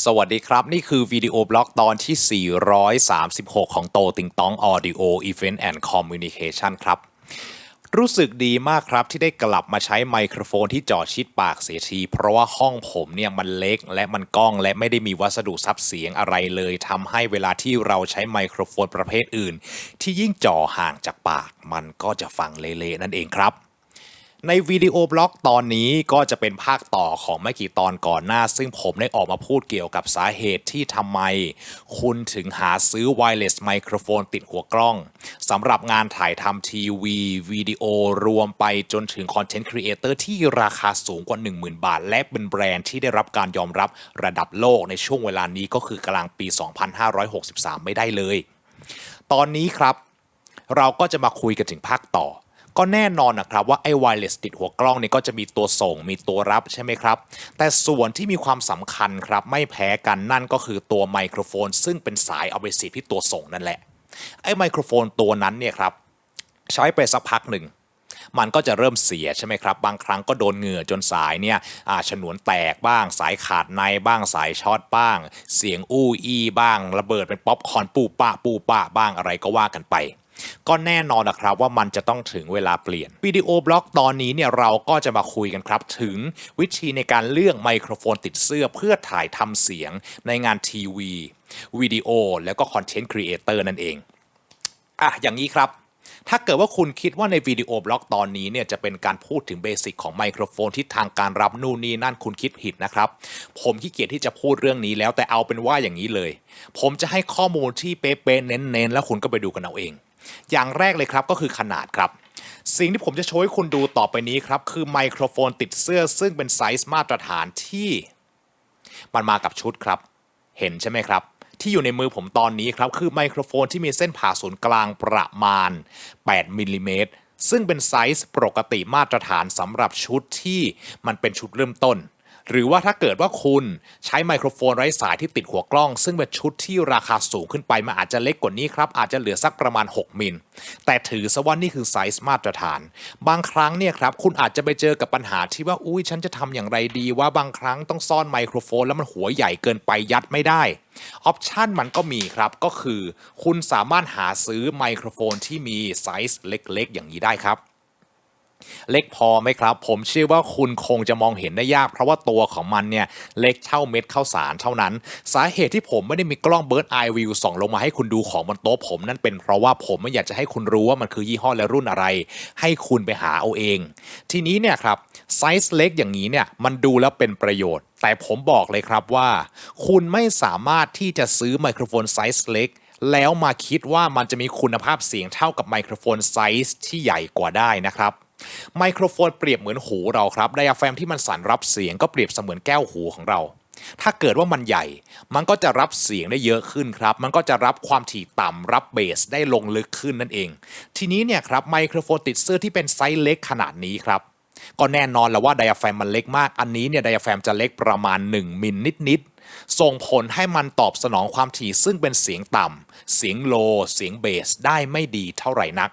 สวัสดีครับ นี่คือวิดีโอบล็อกตอนที่ 436 ของโตติงตอง Audio Event and Communication คชันครับ รู้สึกดีมากครับที่ได้กลับมาใช้ไมโครโฟนที่จ่อชิดปากเสียที เพราะว่าห้องผมเนี่ยมันเล็กและมันกล้องและไม่ได้มีวัสดุซับเสียงอะไรเลยทำให้เวลาที่เราใช้ไมโครโฟนประเภทอื่น ที่ยิ่งจ่อห่างจากปาก มันก็จะฟังเละๆนั่นเองครับ ในวิดีโอบล็อกตอนนี้ก็จะเป็นภาคต่อของไม่กี่ตอนก่อนหน้า ซึ่งผมได้ออกมาพูดเกี่ยวกับสาเหตุที่ทำไม คุณถึงหาซื้อ wireless ไมโครโฟนติดหัวกล้องสำหรับงานถ่ายทำทีวี วิดีโอรวมไปจนถึงคอนเทนต์ครีเอเตอร์ที่ราคาสูงกว่า 10,000 บาท และเป็นแบรนด์ที่ได้รับการยอมรับระดับโลกในช่วงเวลานี้ก็คือกลางปี 2563 ไม่ได้เลย ตอนนี้ครับ เราก็จะมาคุยกันถึงภาคต่อ ก็แน่นอนนะครับว่าไอ้ไวเลสติดหัวกล้องเนี่ยก็จะมีตัวส่งมีตัวรับใช่ไหมครับ แต่ส่วนที่มีความสำคัญครับไม่แพ้กันนั่นก็คือตัวไมโครโฟน ซึ่งเป็นสายเอาไปเสียบที่ตัวส่งนั่นแหละ ไอ้ไมโครโฟนตัวนั้นเนี่ยครับใช้ไปสักพักหนึ่งมันก็จะเริ่มเสียใช่ไหมครับ บางครั้งก็โดนเหงื่อจนสายเนี่ยอาฉนวนแตกบ้าง สายขาดในบ้างสายช็อตบ้าง เสียงอู้อี้บ้าง ระเบิดเป็นป๊อปคอนปูปะปูปะบ้างอะไรก็ว่ากันไป ก็แน่นอนนะครับว่ามันจะต้องถึงเวลาเปลี่ยนวิดีโอบล็อกตอนนี้เนี่ยเราก็จะมาคุยกันครับ ถึงวิธีในการเลือกไมโครโฟนติดเสื้อเพื่อถ่ายทำเสียงในงานทีวีวิดีโอแล้วก็คอนเทนต์ครีเอเตอร์นั่นเองอะอย่างนี้ครับถ้าเกิดว่าคุณคิดว่าในวิดีโอบล็อกตอนนี้เนี่ยจะเป็นการพูดถึงเบสิกของไมโครโฟนที่ทางการรับนู่นนี่นั่นคุณคิดผิดนะครับ ผมขี้เกียจที่จะพูดเรื่องนี้แล้วแต่เอาเป็นว่าอย่างนี้เลย ผมจะให้ข้อมูลที่เป๊ะๆเน้นๆ แล้วคุณก็ไปดูกันเอาเอง อย่างแรกเลยครับก็คือขนาดครับ สิ่งที่ผมจะโชว์ให้คุณดูต่อไปนี้ครับ คือไมโครโฟนติดเสื้อซึ่งเป็นไซส์มาตรฐานที่ มันมากับชุดครับ เห็นใช่ไหมครับ ที่อยู่ในมือผมตอนนี้ครับ คือไมโครโฟนที่มีเส้นผ่าศูนย์กลางประมาณ 8มิลลิเมตรซึ่งเป็นไซส์ปกติมาตรฐานสำหรับชุดที่มันเป็นชุดเริ่มต้น หรือว่าถ้าเกิดว่าคุณใช้ไมโครโฟนไร้สายที่ติดหัวกล้อง ซึ่งเป็นชุดที่ราคาสูงขึ้นไปมันอาจจะเล็กกว่านี้ครับ อาจจะเหลือสักประมาณ 6 มิล แต่ถือซะว่านี่คือไซส์มาตรฐาน บางครั้งเนี่ยครับคุณอาจจะไปเจอกับปัญหาที่ว่าอุ้ยฉันจะทำอย่างไรดีว่าบางครั้งต้องซ่อนไมโครโฟน แล้วมันหัวใหญ่เกินไปยัดไม่ได้ออปชันมันก็มีครับก็คือ คุณสามารถหาซื้อไมโครโฟนที่มีไซส์เล็ก ๆ อย่างนี้ได้ครับ เล็กพอไหมครับ ผมเชื่อว่าคุณคงจะมองเห็นได้ยาก เพราะว่าตัวของมันเนี่ยเล็กเท่าเม็ดข้าวสารเท่านั้น สาเหตุที่ผมไม่ได้มีกล้องเบิร์ดไอวิวส่องลงมาให้คุณดูของบนโต๊ะผมนั่นเป็นเพราะว่าผมไม่อยากจะให้คุณรู้ว่ามันคือยี่ห้อและรุ่นอะไร ให้คุณไปหาเอาเอง ทีนี้เนี่ยครับไซส์เล็กอย่างนี้เนี่ยมันดูแล้วเป็นประโยชน์ แต่ผมบอกเลยครับว่า คุณไม่สามารถที่จะซื้อไมโครโฟนไซส์เล็กแล้วมาคิดว่ามันจะมีคุณภาพเสียงเท่ากับไมโครโฟนไซส์ที่ใหญ่กว่าได้นะครับ ไมโครโฟนเปรียบเหมือนหูเราครับไดอะแฟมที่มันสั่นรับเสียงก็เปรียบเสมือนแก้วหูของเรา ถ้าเกิดว่ามันใหญ่ มันก็จะรับเสียงได้เยอะขึ้นครับ มันก็จะรับความถี่ต่ำรับเบสได้ลงลึกขึ้นนั่นเอง ทีนี้เนี่ยครับไมโครโฟนติดเสื้อที่เป็นไซส์เล็กขนาดนี้ครับก็แน่นอนแล้วว่าไดอะแฟมมันเล็กมาก อันนี้เนี่ยไดอะแฟมจะเล็กประมาณ 1 มิลนิดๆ ส่งผลให้มันตอบสนองความถี่ซึ่งเป็นเสียงต่ำ เสียงโล เสียงเบสได้ไม่ดีเท่าไหร่นัก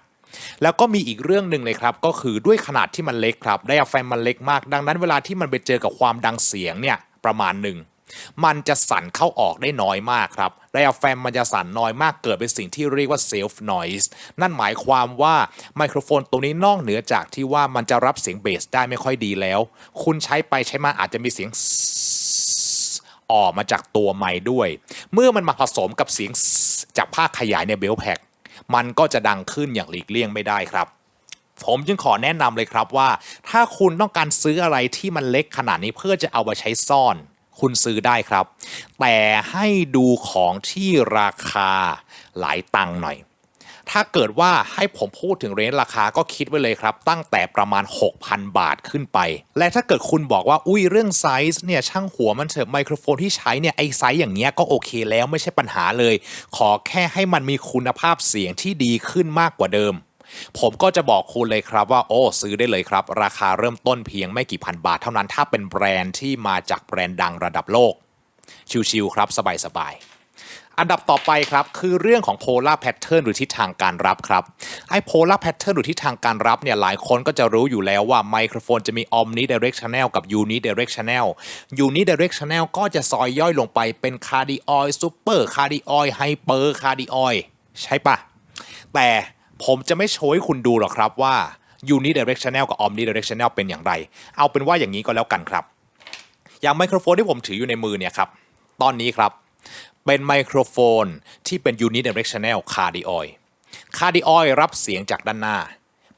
แล้วก็มีอีกเรื่องหนึ่งเลยครับ ก็คือด้วยขนาดที่มันเล็กครับไดอะแฟมมันเล็กมาก ดังนั้นเวลาที่มันไปเจอกับความดังเสียงเนี่ยประมาณหนึ่งมันจะสั่นเข้าออกได้น้อยมากครับไดอะแฟมมันจะสั่นน้อยมากเกิดเป็นสิ่งที่เรียกว่า self noise นั่นหมายความว่าไมโครโฟนตัวนี้นอกเหนือจากที่ว่ามันจะรับเสียงเบสได้ไม่ค่อยดีแล้ว คุณใช้ไปใช้มาอาจจะมีเสียงออกมาจากตัวไม้ด้วย เมื่อมันมาผสมกับเสียงจากภาคขยายในเบลแพ็ก มันก็จะดังขึ้นอย่างหลีกเลี่ยงไม่ได้ครับ ผมจึงขอแนะนำเลยครับว่า ถ้าคุณต้องการซื้ออะไรที่มันเล็กขนาดนี้เพื่อจะเอาไปใช้ซ่อน คุณซื้อได้ครับ แต่ให้ดูของที่ราคาหลายตังค์หน่อย ถ้าเกิดว่าให้ผมพูดถึงเรนจ์ราคาก็คิดไว้เลยครับ ตั้งแต่ประมาณ 6,000 บาทขึ้นไป และถ้าเกิดคุณบอกว่าอุ้ยเรื่องไซส์เนี่ยช่างหัวมันเถอะไมโครโฟนที่ใช้เนี่ยไอไซส์อย่างเงี้ยก็โอเคแล้วไม่ใช่ปัญหาเลย ขอแค่ให้มันมีคุณภาพเสียงที่ดีขึ้นมากกว่าเดิมผมก็จะบอกคุณเลยครับว่าโอ้ซื้อได้เลยครับ ราคาเริ่มต้นเพียงไม่กี่พันบาทเท่านั้นถ้าเป็นแบรนด์ที่มาจากแบรนด์ดังระดับโลก ชิวๆครับ สบายๆ อันดับต่อไปครับคือเรื่องของ polar pattern หรือทิศทางการรับครับไอ้ polar pattern หรือทิศทางการรับเนี่ยหลายคนก็จะรู้อยู่แล้วว่าไมโครโฟนจะมี omnidirectional กับ unidirectional unidirectional ก็จะซอยย่อยลงไปเป็น cardioid super cardioid hyper cardioid ใช่ปะแต่ผมจะไม่โชว์ให้คุณดูหรอกครับว่า unidirectional กับ omnidirectional เป็นอย่างไร เอาเป็นว่าอย่างนี้ก็แล้วกันครับ อย่างไมโครโฟนที่ผมถืออยู่ในมือเนี่ยครับตอนนี้ครับ เป็นไมโครโฟนที่เป็น unidirectional cardioid cardioid รับเสียงจากด้านหน้า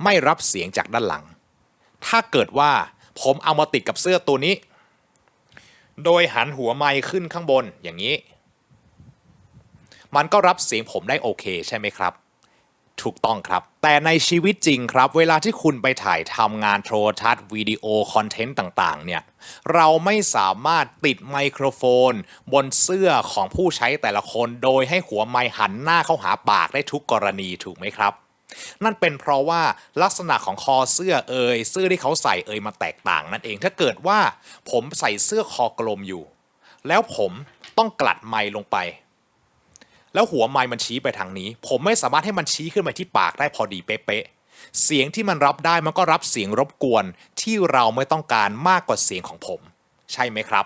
ไม่รับเสียงจากด้านหลัง ถ้าเกิดว่าผมเอามาติดกับเสื้อตัวนี้ โดยหันหัวไมค์ขึ้นข้างบนอย่างนี้ มันก็รับเสียงผมได้โอเคใช่ไหมครับ ถูกต้องครับ แต่ในชีวิตจริงครับ เวลาที่คุณไปถ่ายทำงานโทรทัศน์วิดีโอคอนเทนต์ต่าง ๆ เนี่ย เราไม่สามารถติดไมโครโฟน บนเสื้อของผู้ใช้แต่ละคน โดยให้หัวไมหันหน้าเข้าหาปากได้ทุกกรณีถูกไหมครับนั่นเป็นเพราะว่าลักษณะของคอเสื้อเอยเสื้อที่เขาใส่เอยมาแตกต่างนั่นเองถ้าเกิดว่าผมใส่เสื้อคอกลมอยู่ แล้วผมต้องกลัดไมลงไป แล้วหัวไม้มันชี้ไปทางนี้ ผมไม่สามารถให้มันชี้ขึ้นไปที่ปากได้พอดีเป๊ะเสียงที่มันรับได้มันก็รับเสียงรบกวนที่เราไม่ต้องการมากกว่าเสียงของผม ใช่ไหมครับ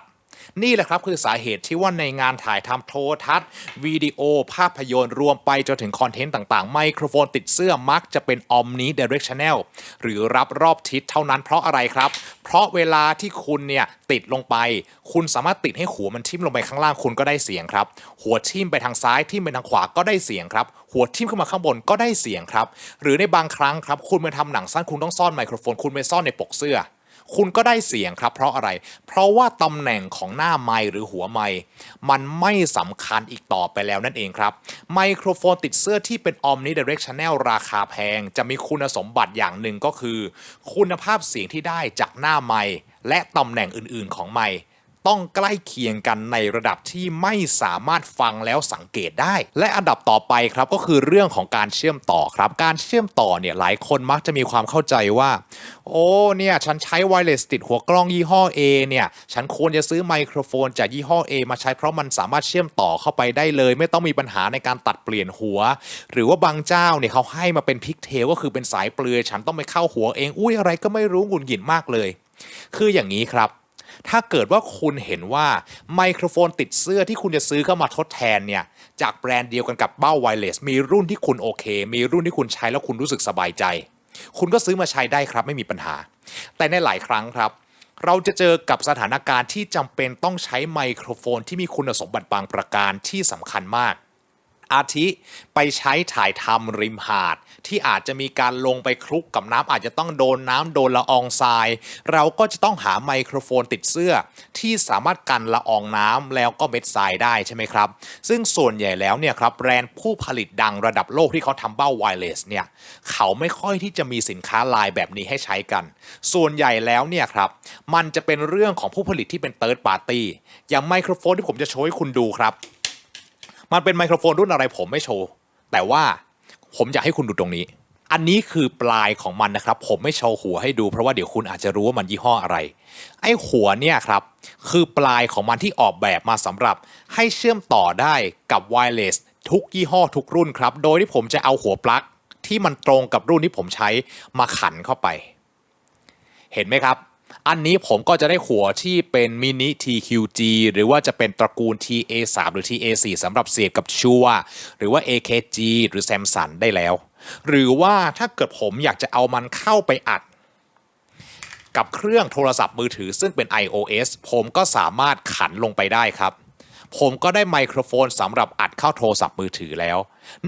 นี่แหละครับคือสาเหตุที่ว่าในงานถ่ายทำโทรทัศน์วิดีโอภาพยนตร์รวมไปจนถึงคอนเทนต์ต่างๆ ไมโครโฟนติดเสื้อมักจะเป็น omnidirectional หรือรับรอบทิศเท่านั้นเพราะอะไรครับ เพราะเวลาที่คุณเนี่ยติดลงไป คุณสามารถติดให้หัวมันทิ่มลงไปข้างล่างคุณก็ได้เสียงครับ หัวทิ่มไปทางซ้ายทิ่มไปทางขวาก็ได้เสียงครับ หัวทิ่มขึ้นมาข้างบนก็ได้เสียงครับ หรือในบางครั้งครับคุณไปทำหนังสั้นคุณต้องซ่อนไมโครโฟนคุณไปซ่อนในปกเสื้อ คุณก็ได้เสียงครับ เพราะอะไร เพราะว่าตำแหน่งของหน้าไมค์หรือหัวไมค์มันไม่สำคัญอีกต่อไปแล้วนั่นเองครับ ไมโครโฟนติดเสื้อที่เป็น omnidirectional ราคาแพง จะมีคุณสมบัติอย่างหนึ่งก็คือ คุณภาพเสียงที่ได้จากหน้าไมค์และตำแหน่งอื่น ๆ ของไมค์ ต้องใกล้เคียงกันในระดับที่ไม่สามารถฟังแล้วสังเกตได้ และอันดับต่อไปครับก็คือเรื่องของการเชื่อมต่อครับ การเชื่อมต่อเนี่ยหลายคนมักจะมีความเข้าใจว่า โอ้เนี่ยฉันใช้ไวเลสติดหัวกล้องยี่ห้อ A เนี่ยฉันควรจะซื้อไมโครโฟนจากยี่ห้อ A มาใช้เพราะมันสามารถเชื่อมต่อเข้าไปได้เลย ไม่ต้องมีปัญหาในการตัดเปลี่ยนหัว หรือว่าบางเจ้าเนี่ยเขาให้มาเป็นพิกเทลก็คือเป็นสายเปลือยฉันต้องไปเข้าหัวเองอุ้ยอะไรก็ไม่รู้หงุดหงิดมากเลย คืออย่างนี้ครับ ถ้าเกิดว่าคุณเห็นว่าไมโครโฟนติดเสื้อที่คุณจะซื้อเข้ามาทดแทนเนี่ยจากแบรนด์เดียวกันกับเบ้าไวเลสมีรุ่นที่คุณโอเค มีรุ่นที่คุณใช้แล้วคุณรู้สึกสบายใจ คุณก็ซื้อมาใช้ได้ครับไม่มีปัญหา แต่ในหลายครั้งครับ เราจะเจอกับสถานการณ์ที่จำเป็นต้องใช้ไมโครโฟนที่มีคุณสมบัติบางประการที่สำคัญมาก อาทิไปใช้ถ่ายทำริมหาด ที่อาจจะมีการลงไปคลุกกับน้ำอาจจะต้องโดนน้ำโดนละอองทราย เราก็จะต้องหาไมโครโฟนติดเสื้อ ที่สามารถกันละอองน้ำแล้วก็เม็ดทรายได้ใช่ไหมครับ ซึ่งส่วนใหญ่แล้วเนี่ยครับแบรนด์ผู้ผลิตดังระดับโลกที่เขาทำเบ้าไวเลสเนี่ยเขาไม่ค่อยที่จะมีสินค้าลายแบบนี้ให้ใช้กัน ส่วนใหญ่แล้วเนี่ยครับมันจะเป็นเรื่องของผู้ผลิตที่เป็นเติร์ดปาร์ตี้อย่างไมโครโฟนที่ผมจะโชว์ให้คุณดูครับ มันเป็นไมโครโฟนรุ่นอะไรผมไม่โชว์ แต่ว่าผมอยากให้คุณดูตรงนี้ อันนี้คือปลายของมันนะครับ ผมไม่โชว์หัวให้ดู เพราะว่าเดี๋ยวคุณอาจจะรู้ว่ามันยี่ห้ออะไร ไอ้หัวเนี่ยครับ คือปลายของมันที่ออกแบบมาสำหรับให้เชื่อมต่อได้กับไวเลสทุกยี่ห้อทุกรุ่นครับ โดยที่ผมจะเอาหัวปลั๊กที่มันตรงกับรุ่นที่ผมใช้มาขันเข้าไป เห็นไหมครับ อันนี้ผมก็จะได้หัวที่เป็นมินิ TQG หรือว่าจะเป็นตระกูล TA3 หรือ TA4 สำหรับเสียบกับชัวหรือว่า AKG หรือ Samsung ได้แล้ว หรือว่าถ้าเกิดผมอยากจะเอามันเข้าไปอัดกับเครื่องโทรศัพท์มือถือซึ่งเป็น iOS ผมก็สามารถขันลงไปได้ครับ ผมก็ได้ไมโครโฟนสำหรับอัดเข้าโทรศัพท์มือถือแล้ว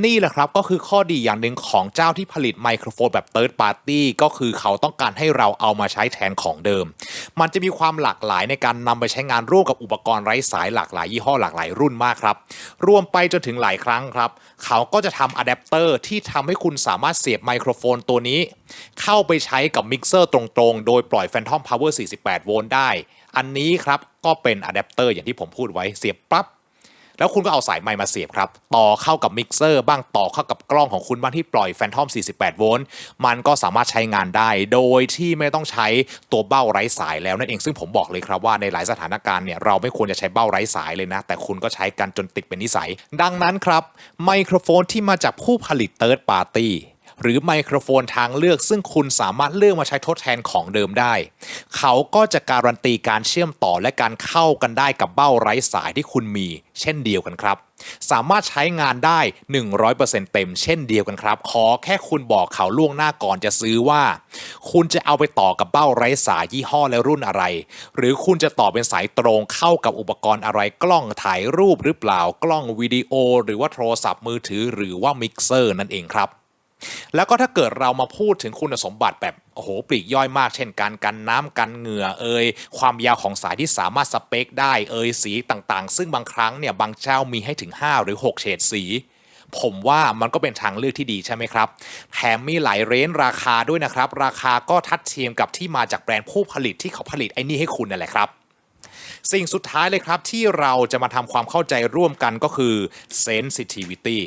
นี่แหละครับก็คือข้อดีอย่างหนึ่งของเจ้าที่ผลิตไมโครโฟนแบบ Third Party ก็คือเขาต้องการให้เราเอามาใช้แทนของเดิม มันจะมีความหลากหลายในการนำไปใช้งานร่วมกับอุปกรณ์ไร้สายหลากหลายยี่ห้อหลากหลายรุ่นมากครับ รวมไปจนถึงหลายครั้งครับ เขาก็จะทำอะแดปเตอร์ที่ทำให้คุณสามารถเสียบไมโครโฟนตัวนี้ เข้าไปใช้กับมิกเซอร์ตรงๆ โดยปล่อย Phantom Power 48 โวลต์ได้ อันนี้ครับก็เป็นอะแดปเตอร์อย่างที่ผมพูดไว้เสียบปั๊บ แล้วคุณก็เอาสายไมค์มาเสียบครับ ต่อเข้ากับมิกเซอร์บ้างต่อเข้ากับกล้องของคุณบ้างที่ปล่อยแฟนทอม 48 โวลต์มันก็สามารถใช้งานได้ โดยที่ไม่ต้องใช้ตัวเบ้าไร้สายแล้วนั่นเองซึ่งผมบอกเลยครับว่าในหลายสถานการณ์เนี่ยเราไม่ควรจะใช้เบ้าไร้สายเลยนะ แต่คุณก็ใช้กันจนติดเป็นนิสัย ดังนั้นครับไมโครโฟนที่มาจากผู้ผลิตเติร์ดปาร์ตี้ หรือไมโครโฟนทางเลือก ซึ่งคุณสามารถเลือกมาใช้ทดแทนของเดิมได้ เขาก็จะการันตีการเชื่อมต่อและการเข้ากันได้กับเบ้าไร้สายที่คุณมี เช่นเดียวกันครับ สามารถใช้งานได้ 100%เต็มเช่นเดียวกันครับ ขอแค่คุณบอกเขาล่วงหน้าก่อนจะซื้อว่า คุณจะเอาไปต่อกับเบ้าไร้สายยี่ห้อและรุ่นอะไร หรือคุณจะต่อเป็นสายตรงเข้ากับอุปกรณ์อะไรกล้องถ่ายรูปหรือเปล่ากล้องวิดีโอ หรือว่าโทรศัพท์มือถือหรือว่ามิกเซอร์นั่นเองครับ แล้วก็ถ้าเกิดเรามาพูดถึงคุณสมบัติแบบโอ้โหปลีกย่อยมาก เช่นการกันน้ำกันเหงื่อเอ่ยความยาวของสายที่สามารถสเปคได้เอ่ยสีต่างๆ ซึ่งบางครั้งเนี่ยบางเจ้ามีให้ถึง 5 หรือ 6 เฉดสี ผมว่ามันก็เป็นทางเลือกที่ดีใช่ไหมครับ แถมมีหลายเรนจ์ราคาด้วยนะครับ ราคาก็ทัดเทียมกับที่มาจากแบรนด์ผู้ผลิตที่เขาผลิตไอ้นี่ให้คุณนั่นแหละครับสิ่งสุดท้ายเลยครับที่เราจะมาทำความเข้าใจร่วมกันก็คือ sensitivity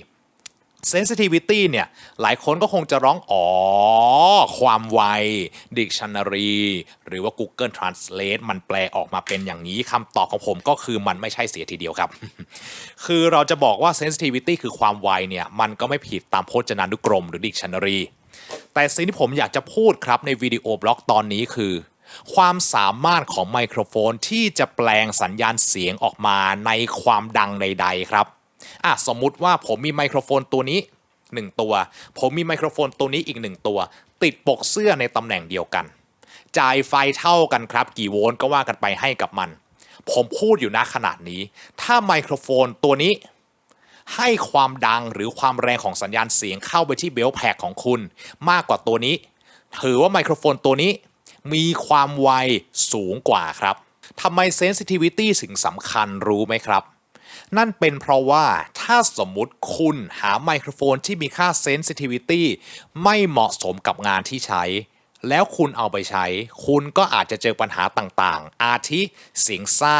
sensitivity เนี่ย หลายคนก็คงจะร้องอ๋อ ความไว dictionary หรือว่า Google Translate มันแปลออกมาเป็นอย่างนี้คำตอบของผมก็คือมันไม่ใช่เสียทีเดียวครับ คือเราจะบอกว่า sensitivity คือความไวเนี่ย มันก็ไม่ผิดตามพจนานุกรมหรือ dictionary แต่สิ่งที่ผมอยากจะพูดครับในวิดีโอบล็อกตอนนี้คือ ความสามารถของไมโครโฟนที่จะแปลงสัญญาณเสียงออกมาในความดังใด ๆ ครับ อะสมมุติว่าผมมีไมโครโฟนตัวนี้ 1 ตัว ผมมีไมโครโฟนตัวนี้อีก 1 ตัว ติดปกเสื้อในตำแหน่งเดียวกัน จ่ายไฟเท่ากันครับ กี่โวลต์ก็ว่ากันไปให้กับมัน ผมพูดอยู่นะขนาดนี้ ถ้าไมโครโฟนตัวนี้ให้ความดังหรือความแรงของสัญญาณเสียงเข้าไปที่เบลแพกของคุณ มากกว่าตัวนี้ ถือว่าไมโครโฟนตัวนี้ มีความไวสูงกว่าครับทำไมเซนซิทิวิตี้ถึงสำคัญรู้ไหมครับ นั่นเป็นเพราะว่าถ้าสมมุติคุณหาไมโครโฟนที่มีค่า sensitivity ไม่เหมาะสมกับงานที่ใช้ แล้วคุณเอาไปใช้ คุณก็อาจจะเจอปัญหาต่างๆ อาทิเสียงซ่า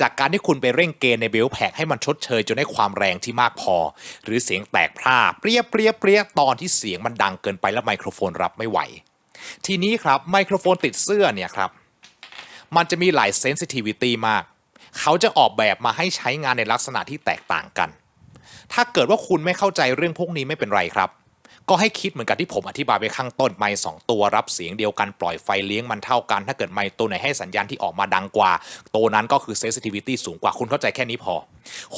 จากการที่คุณไปเร่งเกณฑ์ในเบลแพกให้มันชดเชยจนได้ความแรงที่มากพอ หรือเสียงแตกพร่าเปรี้ยเปรี้ยเปรี้ยตอนที่เสียงมันดังเกินไปแล้วไมโครโฟนรับไม่ไหว ทีนี้ครับไมโครโฟนติดเสื้อเนี่ยครับมันจะมีหลายเซนซิทิวิตี้มาก เขาจะออกแบบมาให้ใช้งานในลักษณะที่แตกต่างกัน ถ้าเกิดว่าคุณไม่เข้าใจเรื่องพวกนี้ไม่เป็นไรครับ ก็ให้คิดเหมือนกับที่ผมอธิบายไปข้างต้นไมค์สองตัวรับเสียงเดียวกันปล่อยไฟเลี้ยงมันเท่ากัน ถ้าเกิดไมค์ตัวไหนให้สัญญาณที่ออกมาดังกว่า ตัวนั้นก็คือเซนซิทิวิตี้สูงกว่าคุณเข้าใจแค่นี้พอ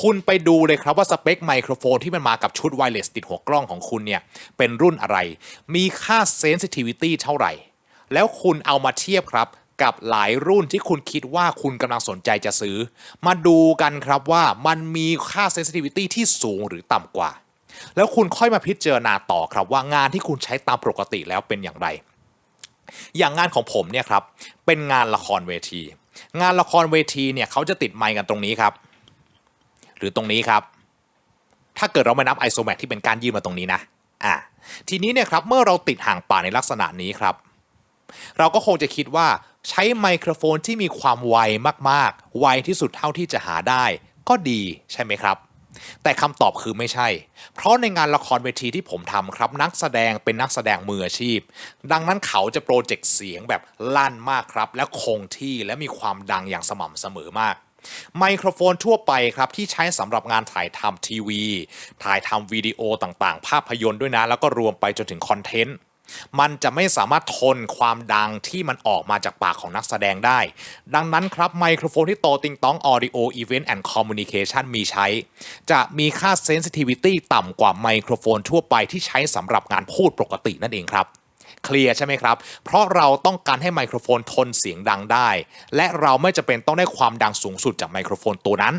คุณไปดูเลยครับว่าสเปคไมโครโฟนที่มันมากับชุดไวเลสติดหัวกล้องของคุณเนี่ยเป็นรุ่นอะไร มีค่าเซนซิทิวิตี้เท่าไหร่แล้วคุณเอามาเทียบครับ กับหลายรุ่นที่คุณคิดว่าคุณกำลังสนใจจะซื้อ มาดูกันครับว่ามันมีค่า sensitivity ที่สูงหรือต่ำกว่า แล้วคุณค่อยมาพิจารณาต่อครับว่างานที่คุณใช้ตามปกติแล้วเป็นอย่างไร อย่างงานของผมเนี่ยครับเป็นงานละครเวที งานละครเวทีเนี่ยเขาจะติดไมค์กันตรงนี้ครับ หรือตรงนี้ครับ ถ้าเกิดเราไม่นับ isomax ที่เป็นการยืนมาตรงนี้นะอ่าทีนี้เนี่ยครับเมื่อเราติดห่างป่าในลักษณะนี้ครับ เราก็คงจะคิดว่า ใช้ไมโครโฟนที่มีความไวมากๆ ไวที่สุดเท่าที่จะหาได้ ก็ดีใช่ไหมครับ แต่คำตอบคือไม่ใช่ เพราะในงานละครเวทีที่ผมทำครับนักแสดงเป็นนักแสดงมืออาชีพ ดังนั้นเขาจะโปรเจกต์เสียงแบบลั่นมากครับ และคงที่และมีความดังอย่างสม่ำเสมอมากไมโครโฟนทั่วไปครับ ที่ใช้สำหรับงานถ่ายทำทีวี ถ่ายทำวิดีโอต่างๆ ภาพยนตร์ด้วยนะ แล้วก็รวมไปจนถึงคอนเทนต์ มันจะไม่สามารถทนความดังที่มันออกมาจากปากของนักแสดงได้ ดังนั้นครับไมโครโฟนที่โตติงต้อง Audio Event and Communication มีใช้ จะมีค่า Sensitivity ต่ำกว่าไมโครโฟนทั่วไปที่ใช้สำหรับงานพูดปกตินั่นเองครับเคลียร์ใช่ไหมครับ เพราะเราต้องการให้ไมโครโฟนทนเสียงดังได้ และเราไม่จะเป็นต้องได้ความดังสูงสุดจากไมโครโฟนตัวนั้น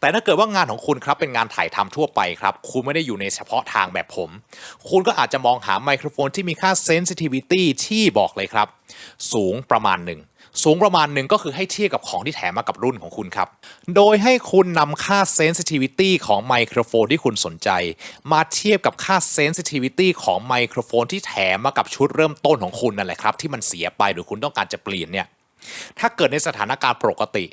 แต่ถ้าเกิดว่างานของคุณครับเป็นงานถ่ายทำทั่วไปครับ คุณไม่ได้อยู่ในเฉพาะทางแบบผม คุณก็อาจจะมองหาไมโครโฟนที่มีค่า sensitivity ที่บอกเลยครับ สูงประมาณหนึ่งสูงประมาณหนึ่งก็คือให้เทียบกับของที่แถมมากับรุ่นของคุณครับ โดยให้คุณนำค่า sensitivity ของไมโครโฟนที่คุณสนใจ มาเทียบกับค่า sensitivity ของไมโครโฟนที่แถมมากับชุดเริ่มต้นของคุณนั่นแหละครับ ที่มันเสียไปหรือคุณต้องการจะเปลี่ยนเนี่ย ถ้าเกิดในสถานการณ์ปกติ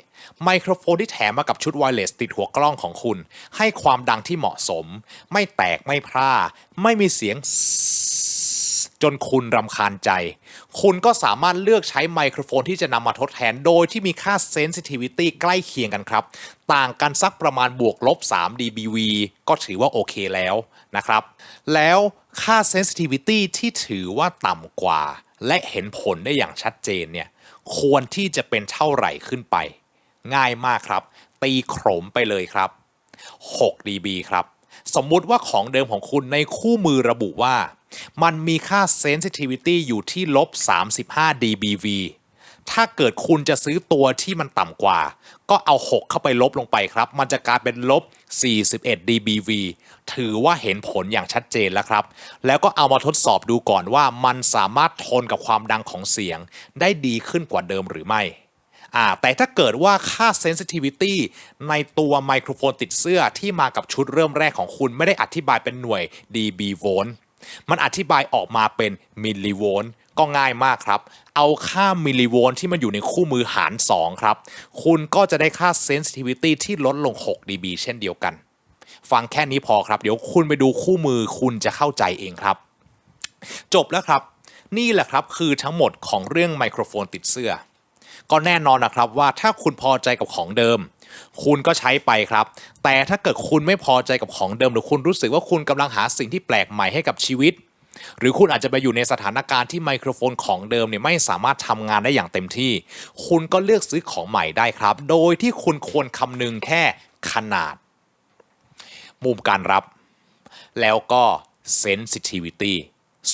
ไมโครโฟนที่แถมมากับชุดไวเลสติดหัวกล้องของคุณ ให้ความดังที่เหมาะสม ไม่แตกไม่พร่า ไม่มีเสียง จนคุณรำคาญใจ คุณก็สามารถเลือกใช้ไมโครโฟนที่จะนำมาทดแทน โดยที่มีค่า sensitivity ใกล้เคียงกันครับ ต่างกันสักประมาณบวกลบ 3 dBV ก็ถือว่าโอเคแล้วนะครับ แล้วค่า sensitivity ที่ถือว่าต่ำกว่า และเห็นผลได้อย่างชัดเจนเนี่ย ควรที่จะเป็นเท่าไหร่ขึ้นไป ง่ายมากครับ ตีโขมไปเลยครับ 6 dB ครับ สมมุติว่าของเดิมของคุณในคู่มือระบุว่า มันมีค่า sensitivity อยู่ที่ลบ35 dBV ถ้าเกิดคุณจะซื้อตัวที่มันต่ำกว่า ก็เอา 6 เข้าไปลบลงไปครับ มันจะกลายเป็นลบ 41 dBV ถือว่าเห็นผลอย่างชัดเจนแล้วครับ แล้วก็เอามาทดสอบดูก่อนว่ามันสามารถทนกับความดังของเสียง ได้ดีขึ้นกว่าเดิมหรือไม่่าแต่ถ้าเกิดว่าค่า sensitivity ในตัวไมโครโฟนติดเสื้อที่มากับชุดเริ่มแรกของคุณไม่ได้อธิบายเป็นหน่วย dB โวลต์มันอธิบายออกมาเป็นมิลลิโวลต์ ก็ง่ายมากครับ เอาค่ามิลลิโวลต์ที่มันอยู่ในคู่มือหาร 2 ครับ คุณก็จะได้ค่า sensitivity ที่ลดลง 6 dB เช่นเดียวกัน ฟังแค่นี้พอครับ เดี๋ยวคุณไปดูคู่มือคุณจะเข้าใจเองครับ จบแล้วครับ นี่แหละครับคือทั้งหมดของเรื่องไมโครโฟนติดเสื้อ ก็แน่นอนนะครับว่าถ้าคุณพอใจกับของเดิมคุณก็ใช้ไปครับ แต่ถ้าเกิดคุณไม่พอใจกับของเดิม หรือคุณรู้สึกว่าคุณกำลังหาสิ่งที่แปลกใหม่ให้กับชีวิต หรือคุณอาจจะไปอยู่ในสถานการณ์ที่ไมโครโฟนของเดิมเนี่ยไม่สามารถทำงานได้อย่างเต็มที่ คุณก็เลือกซื้อของใหม่ได้ครับ โดยที่คุณควรคำนึงแค่ขนาด มุมการรับ แล้วก็ sensitivity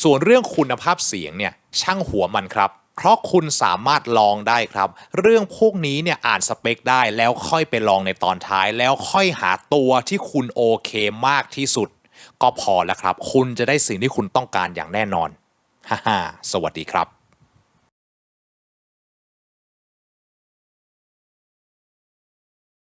ส่วนเรื่องคุณภาพเสียงเนี่ยช่างหัวมันครับ เพราะคุณสามารถลองได้ครับ เรื่องพวกนี้เนี่ยอ่านสเปคได้แล้วค่อยไปลองในตอนท้าย แล้วค่อยหาตัวที่คุณโอเคมากที่สุด ก็พอแล้วครับ คุณจะได้สิ่งที่คุณต้องการอย่างแน่นอน ฮ่าๆสวัสดีครับ